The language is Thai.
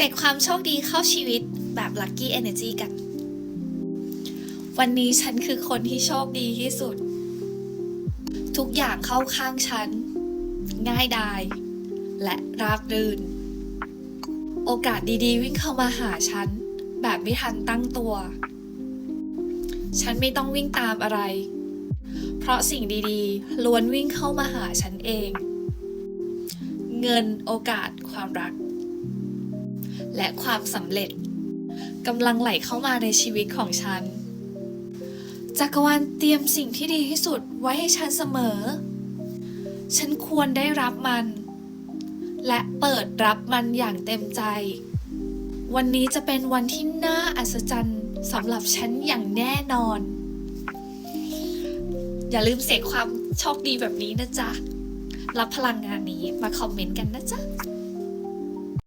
สกความโชคดีเข้าชีวิตแบบ Lucky Energy กัน วันนี้ฉันคือคนที่โชคดีที่สุด ทุกอย่างเข้าข้างฉัน ง่ายดาย และราบรื่น โอกาสดีๆ วิ่งเข้ามาหาฉัน แบบไม่ทันตั้งตัว ฉันไม่ต้องวิ่งตามอะไร เพราะสิ่งดีๆ ล้วนวิ่งเข้ามาหาฉันเอง เงินโอกาสความรัก และความสำเร็จกำลังไหลเข้ามาในชีวิตของฉัน จักรวาลเตรียมสิ่งที่ดีที่สุดไว้ให้ฉันเสมอ ฉันควรได้รับมัน และเปิดรับมันอย่างเต็มใจ วันนี้จะเป็นวันที่น่าอัศจรรย์สำหรับฉันอย่างแน่นอน อย่าลืมเสกความโชคดีแบบนี้นะจ๊ะ รับพลังงานนี้มาคอมเมนต์กันนะจ๊ะ